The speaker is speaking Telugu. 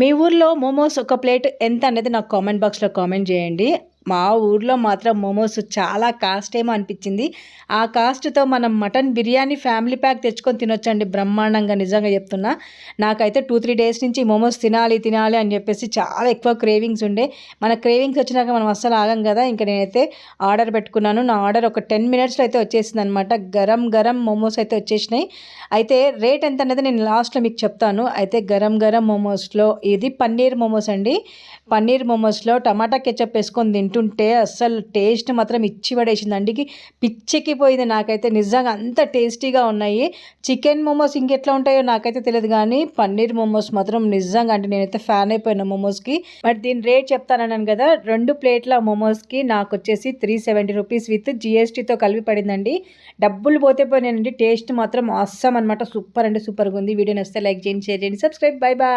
మీ ఊర్లో మోమోస్ ఒక ప్లేట్ ఎంత అనేది నాకు కామెంట్ బాక్స్లో కామెంట్ చేయండి. మా ఊర్లో మాత్రం మోమోస్ చాలా కాస్ట్ ఏమో అనిపించింది. ఆ కాస్ట్తో మనం మటన్ బిర్యానీ ఫ్యామిలీ ప్యాక్ తెచ్చుకొని తినొచ్చండి బ్రహ్మాండంగా నిజంగా చెప్తున్నా. నాకైతే టూ త్రీ డేస్ నుంచి మోమోస్ తినాలి తినాలి అని చెప్పేసి చాలా ఎక్కువ క్రేవింగ్స్ ఉండే. మన క్రేవింగ్స్ వచ్చినాక మనం అస్సలు ఆగం కదా. ఇంకా నేనైతే ఆర్డర్ పెట్టుకున్నాను. నా ఆర్డర్ ఒక టెన్ మినిట్స్లో అయితే వచ్చేసింది అనమాట గరం గరం మోమోస్ అయితే వచ్చేసినాయి. అయితే రేట్ ఎంత అనేది నేను లాస్ట్లో మీకు చెప్తాను. అయితే గరం గరం మోమోస్లో ఇది పన్నీర్ మోమోస్ అండి. పన్నీర్ మోమోస్లో టమాటా కెచప్ వేసుకొని తింటుంటే అస్సలు టేస్ట్ మాత్రం ఇచ్చి పడేసింది. అండికి పిచ్చెక్కిపోయింది నాకైతే. నిజంగా అంత టేస్టీగా ఉన్నాయి. చికెన్ మోమోస్ ఇంకెట్లా ఉంటాయో నాకైతే తెలియదు కానీ పన్నీర్ మోమోస్ మాత్రం నిజంగా అంటే నేనైతే ఫ్యాన్ అయిపోయినా మోమోస్కి. బట్ దీని రేట్ చెప్తానన్నాను కదా రెండు ప్లేట్ల మోమోస్కి నాకు వచ్చేసి త్రీ సెవెంటీ రూపీస్ విత్ జిఎస్టీతో కలిపి పడిందండి. డబ్బులు పోతే పోయినాయండి. టేస్ట్ మాత్రం అస్సాం అనమాట సూపర్ అంటే సూపర్గా ఉంది. వీడియో నచ్చితే లైక్ చేయండి షేర్ చేయండి. సబ్స్క్రైబ్. Bye bye